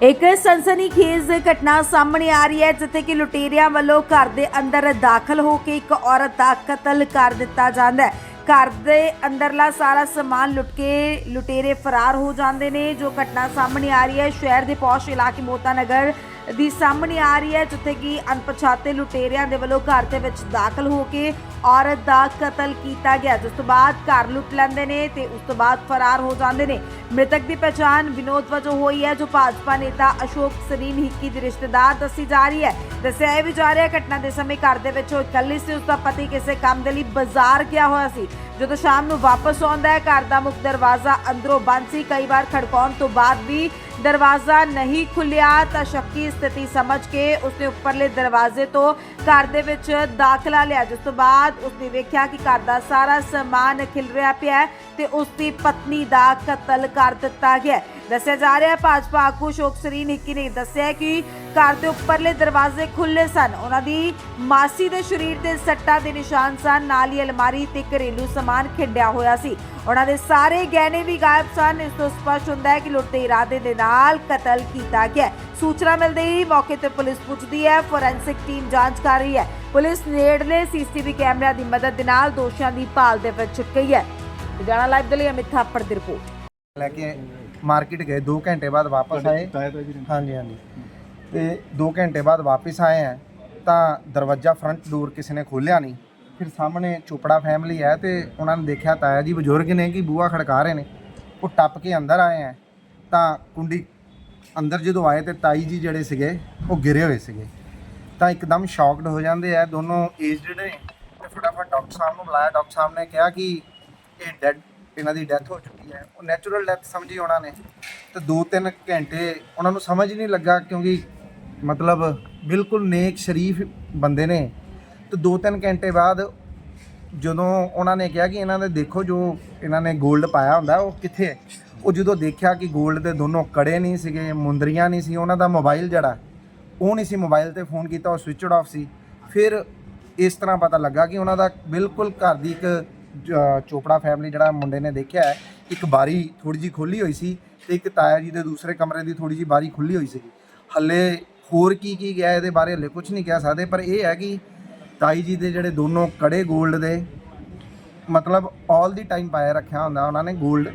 ਇੱਕ ਸਨਸਨੀਖੇਜ਼ ਘਟਨਾ ਸਾਹਮਣੇ ਆ ਰਹੀ ਹੈ, ਜਿੱਥੇ ਕਿ ਲੁਟੇਰਿਆਂ ਵੱਲੋਂ ਘਰ ਦੇ ਅੰਦਰ ਦਾਖਲ ਹੋ ਕੇ ਇੱਕ ਔਰਤ ਦਾ ਕਤਲ ਕਰ ਦਿੱਤਾ ਜਾਂਦਾ ਹੈ। ਘਰ ਦੇ ਅੰਦਰਲਾ ਸਾਰਾ ਸਮਾਨ ਲੁੱਟ ਕੇ ਲੁਟੇਰੇ ਫਰਾਰ ਹੋ ਜਾਂਦੇ ਨੇ, ਜੋ ਘਟਨਾ ਸਾਹਮਣੇ ਆ ਰਹੀ ਹੈ। ਸ਼ਹਿਰ ਦੇ ਪੌਸ਼ ਇਲਾਕੇ ਮੋਤਾ ਨਗਰ ਦੀ ਸਾਹਮਣੇ ਆ ਰਹੀ ਹੈ, ਜਿੱਥੇ ਕਿ ਅਣਪਛਾਤੇ ਲੁਟੇਰਿਆਂ ਦੇ ਵੱਲੋਂ ਘਰ ਦੇ ਵਿੱਚ ਦਾਖਲ ਹੋ ਕੇ ਔਰਤ ਦਾ ਕਤਲ ਕੀਤਾ ਗਿਆ। ਜਿਸ ਤੋਂ ਬਾਅਦ ਘਰ ਲੁੱਟ ਲੈਂਦੇ ਨੇ ਤੇ ਉਸ ਤੋਂ ਬਾਅਦ ਫਰਾਰ ਹੋ ਜਾਂਦੇ ਨੇ। ਮ੍ਰਿਤਕ ਦੀ ਪਛਾਣ ਵਿਨੋਦ ਵਜੋਂ ਹੋਈ ਹੈ, ਜੋ ਭਾਜਪਾ ਨੇਤਾ ਅਸ਼ੋਕ ਸਰੀਨ ਹਿੱਕੀ ਦੇ ਰਿਸ਼ਤੇਦਾਰ ਦੱਸੀ ਜਾ ਰਹੀ ਹੈ। ਦੱਸਿਆ ਇਹ ਵੀ ਜਾ ਰਿਹਾ ਘਟਨਾ ਦੇ ਸਮੇਂ ਘਰ ਦੇ ਵਿੱਚ ਉਹ ਇਕੱਲੀ ਸੀ ਉਸ ਦਾ ਪਤੀ ਕਿਸੇ ਕੰਮ ਦੇ ਲਈ ਬਾਜ਼ਾਰ ਗਿਆ ਹੋਇਆ ਸੀ। ਜਦੋਂ ਸ਼ਾਮ ਨੂੰ ਵਾਪਸ ਆਉਂਦਾ ਹੈ, ਘਰ ਦਾ ਮੁੱਖ ਦਰਵਾਜ਼ਾ ਅੰਦਰੋਂ ਬੰਦ ਸੀ। ਕਈ ਵਾਰ ਖੜਕਾਉਣ ਤੋਂ ਬਾਅਦ ਵੀ ਦਰਵਾਜ਼ਾ ਨਹੀਂ ਖੁੱਲਿਆ ਤਾਂ ਸ਼ੱਕੀ ਸਥਿਤੀ ਸਮਝ ਕੇ ਉਸਨੇ ਉੱਪਰਲੇ ਦਰਵਾਜ਼ੇ ਤੋਂ ਘਰ ਦੇ ਵਿੱਚ ਦਾਖਲਾ ਲਿਆ, ਜਿਸ ਤੋਂ ਬਾਅਦ ਉਸਨੇ ਵੇਖਿਆ ਕਿ ਘਰ ਦਾ ਸਾਰਾ ਸਮਾਨ ਖਿਲ ਰਿਹਾ ਪਿਆ ਹੈ ਤੇ ਉਸ ਪਤਨੀ ਦਾ ਕਤਲ ਕਰ ਦਿੱਤਾ ਗਿਆ ਦੱਸਿਆ ਜਾ ਰਿਹਾ ਭਾਜਪਾ ਆਗੂ ਸ਼ੋਕ ਸਰੀਨ ਹਿੱਕੀ ਨੇ ਦੱਸਿਆ ਕਿ ਘਰ ਦੇ ਉੱਪਰਲੇ ਦਰਵਾਜ਼ੇ ਖੁੱਲੇ ਸਨ। ਉਹਨਾਂ ਦੀ ਮਾਸੀ ਦੇ ਸਰੀਰ ਤੇ ਸੱਟਾਂ ਦੇ ਨਿਸ਼ਾਨ ਸਨ। ਨਾਲ ਹੀ ਅਲਮਾਰੀ ਤੇ ਘਰੇਲੂ ਸਮਾਨ ਖਿੰਡਿਆ ਹੋਇਆ ਸੀ। ਉਹਨਾਂ ਦੇ ਸਾਰੇ ਗਹਿਣੇ ਵੀ ਗਾਇਬ ਸਨ। ਇਸ ਤੋਂ ਸਪਸ਼ਟ ਹੁੰਦਾ ਹੈ ਕਿ ਲੁੱਟ ਦੇ ਇਰਾਦੇ ਦੇ ਨਾਲ ਕਤਲ ਕੀਤਾ ਗਿਆ। ਸੂਚਨਾ ਮਿਲਦੇ ਹੀ ਮੌਕੇ ਤੇ ਪੁਲਿਸ ਪੁੱਜਦੀ ਹੈ। ਫੋਰੈਂਸਿਕ ਟੀਮ ਜਾਂਚ ਕਰ ਰਹੀ ਹੈ। ਪੁਲਿਸ ਨੇੜਲੇ ਸੀਸੀਟੀਵੀ ਕੈਮਰਿਆਂ ਦੀ ਮਦਦ ਦੇ ਨਾਲ ਦੋਸ਼ੀਆਂ ਦੀ ਭਾਲ ਦੇ ਵਿੱਚ ਗਈ ਹੈ। ਲੁਧਿਆਣਾ ਲਾਈਵ ਦੇ ਲਈ ਅਮਿਤ ਥਾਪੜ ਦੀ ਰਿਪੋਰਟ। ਲੈ ਕੇ ਮਾਰਕੀਟ ਗਏ। 2 ਘੰਟੇ ਬਾਅਦ ਵਾਪਸ ਆਏ। ਹਾਂਜੀ ਹਾਂਜੀ। ਤੇ 2 ਘੰਟੇ ਬਾਅਦ ਵਾਪਸ ਆਏ ਆ, ਤਾਂ ਦਰਵਾਜ਼ਾ ਫਰੰਟ ਡੋਰ ਕਿਸੇ ਨੇ ਖੋਲ੍ਹਿਆ ਨਹੀਂ। ਫਿਰ ਸਾਹਮਣੇ ਚੋਪੜਾ ਫੈਮਿਲੀ ਹੈ ਤੇ ਉਹਨਾਂ ਨੇ ਦੇਖਿਆ ਤਾਇਆ ਜੀ ਬਜ਼ੁਰਗ ਨੇ ਕਿ ਬੂਆ ਖੜਕਾ ਰਹੇ ਨੇ। ਉਹ ਟੱਪ ਕੇ ਅੰਦਰ ਆਏ ਆ। ਤਾਂ ਕੁੰਡੀ ਅੰਦਰ ਜਦੋਂ ਆਏ ਤੇ ਤਾਈ ਜੀ ਜਿਹੜੇ ਸੀਗੇ, ਉਹ ਗਿਰੇ ਹੋਏ ਸੀਗੇ। ਤਾਂ ਇੱਕਦਮ ਸ਼ੌਕਡ ਹੋ ਜਾਂਦੇ ਆ, ਦੋਨੋਂ ਏਜਡ ਨੇ। ਤੇ ਫਟਾਫਟ ਡਾਕਟਰ ਸਾਹਿਬ ਨੂੰ ਬੁਲਾਇਆ। ਡਾਕਟਰ ਸਾਹਿਬ ਨੇ ਕਿਹਾ ਕਿ ਇਹ ਡੈਡ ਇਹਨਾਂ ਦੀ ਡੈਥ ਹੋ ਚੁੱਕੀ ਹੈ। ਉਹ ਨੈਚੁਰਲ ਡੈਥ ਸਮਝੀ ਉਹਨਾਂ ਨੇ। ਤੇ 2-3 ਘੰਟੇ ਉਹਨਾਂ ਨੂੰ ਸਮਝ ਹੀ ਨਹੀਂ ਲੱਗਾ ਕਿਉਂਕਿ ਮਤਲਬ ਬਿਲਕੁਲ ਨੇਕ ਸ਼ਰੀਫ ਬੰਦੇ ਨੇ। ਤੇ 2-3 ਘੰਟੇ ਬਾਅਦ ਜਦੋਂ ਉਹਨਾਂ ਨੇ ਕਿਹਾ ਕਿ ਇਹਨਾਂ ਦੇ ਦੇਖੋ ਜੋ ਇਹਨਾਂ ਨੇ 골ਡ ਪਾਇਆ ਹੁੰਦਾ, ਉਹ ਕਿੱਥੇ ਹੈ? ਉਹ ਜਦੋਂ ਦੇਖਿਆ ਕਿ 골ਡ ਦੇ ਦੋਨੋਂ ਕੜੇ ਨਹੀਂ ਸੀਗੇ, ਮੁੰਦਰੀਆਂ ਨਹੀਂ ਸੀ, ਉਹਨਾਂ ਦਾ ਮੋਬਾਈਲ ਜਿਹੜਾ, ਉਹ ਨਹੀਂ ਸੀ ਮੋਬਾਈਲ ਤੇ ਫੋਨ ਕੀਤਾ, ਉਹ ਸਵਿਚਡ ਆਫ ਸੀ। ਫਿਰ ਇਸ ਤਰ੍ਹਾਂ ਪਤਾ ਲੱਗਾ ਕਿ ਉਹਨਾਂ ਦਾ ਬਿਲਕੁਲ ਘਰ ਦੀ ਇੱਕ ਚੋਪੜਾ ਫੈਮਿਲੀ ਜਿਹੜਾ ਮੁੰਡੇ ਨੇ ਦੇਖਿਆ ਹੈ, ਇੱਕ ਬਾਰੀ ਥੋੜੀ ਜੀ ਖੁੱਲੀ ਹੋਈ ਸੀ ਤੇ ਇੱਕ ਤਾਇਆ ਜੀ ਦੇ ਦੂਸਰੇ ਕਮਰੇ ਦੀ ਥੋੜੀ ਜੀ ਬਾਰੀ ਖੁੱਲੀ ਹੋਈ ਸੀ ਹੱਲੇ ਹੋਰ ਕੀ ਕੀ ਗਿਆ ਇਹਦੇ ਬਾਰੇ ਹਲੇ ਕੁਝ ਨਹੀਂ ਕਹਿ ਸਕਦੇ ਪਰ ਇਹ ਹੈ ਕਿ ਤਾਈ ਜੀ ਦੇ ਜਿਹੜੇ ਦੋਨੋਂ ਕੜੇ 골ਡ ਦੇ ਮਤਲਬ 올 ਦੀ ਟਾਈਮ ਪਾਇਆ ਰੱਖਿਆ ਹੁੰਦਾ ਉਹਨਾਂ ਨੇ 골ਡ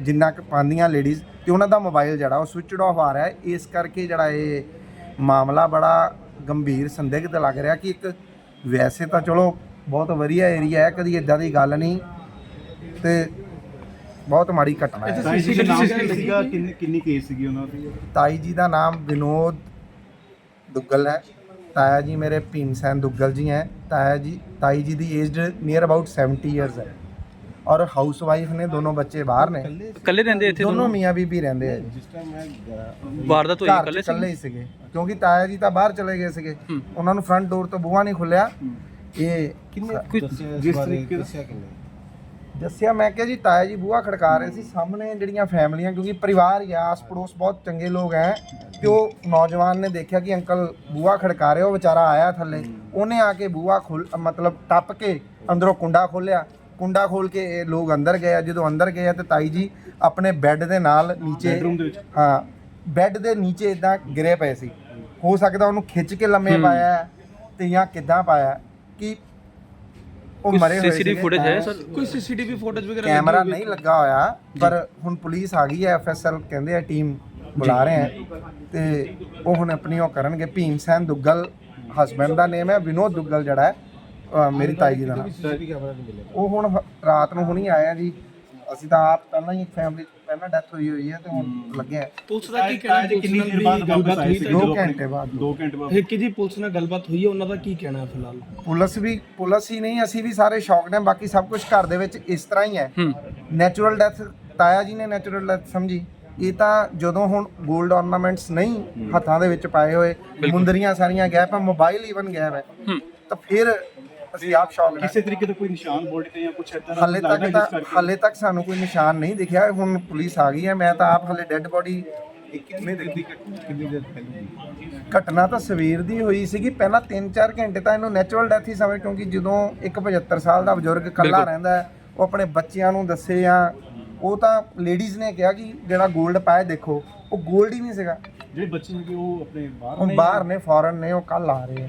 ਜਿੰਨਾ ਕੁ ਪਾਉਂਦੀਆਂ ਲੇਡੀਜ਼ ਤੇ ਉਹਨਾਂ ਦਾ ਮੋਬਾਈਲ ਜਿਹੜਾ ਉਹ ਸਵਿਚਡ ਆਫ ਆ ਰਿਹਾ ਇਸ ਕਰਕੇ ਜਿਹੜਾ ਇਹ ਮਾਮਲਾ ਬੜਾ ਗੰਭੀਰ ਸੰਦਿਗਧ ਲੱਗ ਰਿਹਾ ਕਿ ਇੱਕ ਵੈਸੇ ਤਾਂ ਚਲੋ ਬਹੁਤ ਵਧੀਆ ਏਰੀਆ ਹੈ ਕਦੀ ਇਦਾਂ ਦੀ ਗੱਲ ਨਹੀਂ ਤੇ ਬਹੁਤ ਮਾੜੀ ਘਟਨਾ ਹੈ। ਕਿੰਨੀ ਕਿੰਨੀ ਕੇਸ ਸੀਗੀ ਉਹਨਾਂ ਦੀ? ਤਾਈ ਜੀ ਦਾ ਨਾਮ ਵਿਨੋਦ ਦੁੱਗਲ ਹੈ। ਤਾਇਆ ਜੀ ਮੇਰੇ ਭੀਮ ਸੈਨ ਦੁੱਗਲ ਜੀ ਹੈ। ਤਾਇਆ ਜੀ ਤਾਈ ਜੀ ਦੀ ਏਜ ਨੀਅਰ ਅਬਾਊਟ 70 ਇਅਰਸ ਹੈ। ਔਰ ਹਾਊਸ ਵਾਈਫ ਨੇ ਦੋਨੋਂ ਬੱਚੇ ਬਾਹਰ ਨੇ। ਇਕੱਲੇ ਰਹਿੰਦੇ ਇੱਥੇ ਦੋਨੋਂ ਮੀਆਂ ਬੀਬੀ ਰਹਿੰਦੇ ਆ ਜਿਸ ਟਾਈਮ ਮੈਂ ਵਾਰਦਾਤ ਹੋਈ ਘਰ 'ਚ ਇਕੱਲੇ ਸੀ ਇਕੱਲੇ ਹੀ ਸੀਗੇ। ਕਿਉਂਕਿ ਤਾਇਆ ਜੀ ਤਾਂ ਬਾਹਰ ਚਲੇ ਗਏ ਸੀਗੇ। ਉਹਨਾਂ ਨੂੰ ਫਰੰਟ ਡੋਰ ਤੋਂ ਬੂਹਾ ਨਹੀਂ ਖੁੱਲਿਆ। ਇਹ ਕਿੰਨੇ ਜਿਸ ਤਰੀਕੇ ਦੱਸਿਆ ਮੈਂ ਕਿਹਾ ਜੀ ਤਾਇਆ ਜੀ ਬੂਹਾ ਖੜਕਾ ਰਹੇ ਸੀ ਸਾਹਮਣੇ ਜਿਹੜੀਆਂ ਫੈਮਲੀਆਂ ਕਿਉਂਕਿ ਪਰਿਵਾਰ ਹੀ ਆ ਆਸ ਪੜੋਸ ਬਹੁਤ ਚੰਗੇ ਲੋਕ ਹੈ ਤੇ ਉਹ ਨੌਜਵਾਨ ਨੇ ਦੇਖਿਆ ਕਿ ਅੰਕਲ ਬੂਹਾ ਖੜਕਾ ਰਹੇ ਉਹ ਵਿਚਾਰਾ ਆਇਆ ਥੱਲੇ ਉਹਨੇ ਆ ਕੇ ਬੂਹਾ ਖੋਲ ਮਤਲਬ ਟੱਪ ਕੇ ਅੰਦਰੋਂ ਕੁੰਡਾ ਖੋਲਿਆ ਕੁੰਡਾ ਖੋਲ ਕੇ ਇਹ ਲੋਕ ਅੰਦਰ ਗਏ ਆ ਜਦੋਂ ਅੰਦਰ ਗਏ ਆ ਤੇ ਤਾਈ ਜੀ ਆਪਣੇ ਬੈੱਡ ਦੇ ਨਾਲ ਨੀਚੇ ਬੈਡਰੂਮ ਦੇ ਵਿੱਚ ਹਾਂ ਬੈੱਡ ਦੇ ਨੀਚੇ ਇਦਾਂ ਗਿਰੇ ਪਏ ਸੀ ਹੋ ਸਕਦਾ ਉਹਨੂੰ ਖਿੱਚ ਕੇ ਲੰਮੇ। ਪਾਇਆ ਹੈ ਤੇ ਜਾਂ ਕਿੱਦਾਂ ਪਾਇਆ ਹੈ ਕਿ ਉਹ ਮਰੇ ਹੋਏ ਸੀਗੇ। footage ਹੈ। ਸਰ? ਕੋਈ ਸੀਸੀਟੀਵੀ ਫੁਟੇਜ ਵਗੈਰਾ ਕੈਮਰਾ ਹੋਈ ਨਹੀਂ ਲੱਗਾ ਹੋਇਆ ਪਰ ਹੁਣ ਪੁਲਿਸ ਆ ਗਈ ਹੈ ਐਫਐਸਐਲ ਕਹਿੰਦੇ ਆ ਟੀਮ ਬੁਲਾ ਰਹੇ ਆ ਤੇ ਉਹ ਹੁਣ ਆਪਣੀ ਉਹ ਕਰਨਗੇ ਭੀਮ ਸੈਨ ਦੁੱਗਲ ਹਸਬੰਡ ਦਾ ਨੇਮ ਹੈ ਵਿਨੋਦ ਦੁੱਗਲ ਜਿਹੜਾ ਹੈ ਅਹ ਮੇਰੀ ਤਾਈ ਜੀ ਦਾ ਨਾਮ ਉਹ ਹੁਣ ਹ- ਰਾਤ ਨੂੰ ਹੁਣੀ ਆਏ ਆ ਜੀ ਅਸੀਂ ਤਾਂ ਆਪ ਪਹਿਲਾਂ ਹੀ ਫੈਮਿਲੀ ਪਹਿਲਾਂ ਡੈਥ ਹੋਈ ਹੋਈ ਹੈ ਤੇ ਹੁਣ ਲੱਗੇ ਆ ਪੁਲਿਸ ਦਾ ਕੀ ਕਹਿਣਾ? ਜੀ ਕਿੰਨੀ ਦੇਰ ਬਾਅਦ ਗੱਲਬਾਤ ਹੋਈ ਸੀ ਤਾਂ- ਦੋ ਜਦੋਂ ਘੰਟੇ ਬਾਅਦ। 2 ਘੰਟੇ ਬਾਅਦ। ਹਿੱਕੀ ਜੀ ਪੁਲਿਸ ਨਾਲ ਗੱਲਬਾਤ ਹੋਈ ਹੈ? ਉਹਨਾਂ ਦਾ ਕੀ ਕਹਿਣਾ ਹੈ ਫਿਲਹਾਲ? ਪੁਲਿਸ ਵੀ ਪੁਲਿਸ ਹੀ ਨਹੀਂ ਅਸੀਂ ਵੀ ਸਾਰੇ ਸ਼ੌਕ ਨੇ ਬਾਕੀ ਸਭ ਕੁਝ ਘਰ ਦੇ ਵਿੱਚ ਇਸ ਤਰ੍ਹਾਂ ਹੀ ਹੈ। ਹੂੰ। ਨੈਚੁਰਲ ਡੈਥ ਤਾਇਆ ਜੀ ਨੇ ਨੈਚੁਰਲ ਡੈਥ ਸਮਝੀ। ਇਹ ਤਾਂ ਜਦੋਂ ਹੁਣ 골ਡ ornaments ਨਹੀਂ ਹੱਥਾਂ ਦੇ ਵਿੱਚ ਪਾਏ ਹੋਏ ਮੁੰਦਰੀਆਂ ਸਾਰੀਆਂ ਗੈਪ ਹੈ ਮੋਬਾਈਲ ਈਵਨ ਗੈਪ ਹੈ। ਹੂੰ। ਤਾਂ ਫਿਰ ਅਸੀਂ ਆਪ ਸ਼ੌਕ ਕਿਸੇ ਤਰੀਕੇ ਦਾ ਕੋਈ ਨਿਸ਼ਾਨ ਬੋਡੀ ਤੇ ਜਾਂ ਕੁਝ ਇਦਾਂ ਹਾਲੇ ਤੱਕ ਤਾਂ ਹਾਲੇ ਤੱਕ ਸਾਨੂੰ ਕੋਈ ਨਿਸ਼ਾਨ ਨਹੀਂ ਦਿਖਿਆ। ਹੁਣ ਪੁਲਿਸ ਆ ਗਈ ਹੈ। ਮੈਂ ਤਾਂ ਆਪ ਹਾਲੇ ਡੈੱਡ ਬੋਡੀ ਕਿੰਨੇ ਦਿਨ ਦੀ ਕਿੰਨੀ ਦੇਰ ਪਹਿਲਾਂ ਘਟਨਾ ਤਾਂ ਸਵੇਰ ਦੀ ਹੋਈ ਸੀਗੀ। ਪਹਿਲਾਂ 3-4 ਘੰਟੇ ਤਾਂ ਇਹਨੂੰ ਨੈਚੁਰਲ ਡੈਥ ਹੀ ਸਮਝ ਕਿਉਂਕਿ ਜਦੋਂ ਇੱਕ 75 ਸਾਲ ਦਾ ਬਜ਼ੁਰਗ ਇਕੱਲਾ। ਰਹਿੰਦਾ ਹੈ ਉਹ ਆਪਣੇ ਬੱਚਿਆਂ ਨੂੰ ਦੱਸੇ ਜਾਂ ਉਹ ਤਾਂ ਲੇਡੀਜ਼ ਨੇ ਕਿਹਾ ਕਿ ਜਿਹੜਾ 골ਡ ਪਾਇਆ ਦੇਖੋ ਉਹ 골ਡ ਹੀ ਨਹੀਂ ਸੀਗਾ। ਜਿਹੜੇ ਬੱਚੇ ਨੇ ਉਹ ਆਪਣੇ ਬਾਹਰ ਹੁਣ ਬਾਹਰ ਨੇ ਫੋਰਨ ਨੇ ਉਹ ਕੱਲ ਆ ਰਹੇ ਆ।